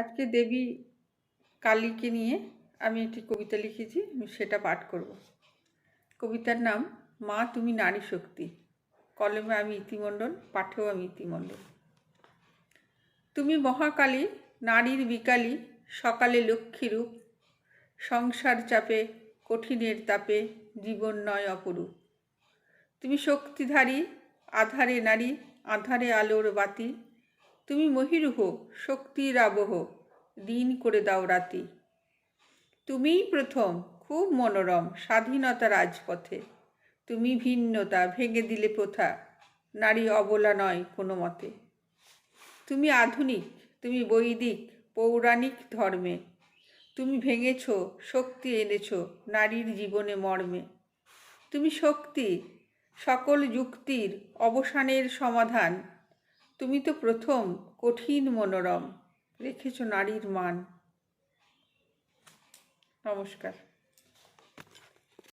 আজকে দেবী কালীকে নিয়ে আমি একটি কবিতা লিখেছি, আমি সেটা পাঠ করব। কবিতার নাম, মা, তুমি নারী শক্তি। কলমে আমি ইতিমণ্ডল, পাঠেও আমি ইতিমণ্ডল। তুমি মহাকালী, নারীর বিকালী, সকালে লক্ষ্মীরূপ সংসার চাপে, কঠিনের তাপে, জীবন নয় অপরূপ। তুমি শক্তিধারী, আধারে নারী, আধারে আলোর বাতি তুমি মহিরুহ শক্তির আবহ, দিন করে দাও রাতি। তুমিই প্রথম, খুব মনোরম, স্বাধীনতা রাজপথে। তুমি ভিন্নতা, ভেঙে দিলে প্রথা, নারী অবলা নয় কোনো মতে। তুমি আধুনিক, তুমি বৈদিক, পৌরাণিক ধর্মে। তুমি ভেঙেছ, শক্তি এনেছ, নারীর জীবনে মর্মে। তুমি শক্তি, সকল যুক্তির অবসানের সমাধান তুমি তো প্রথম কঠিন মনোরম রেখেছ নারীর মান। নমস্কার।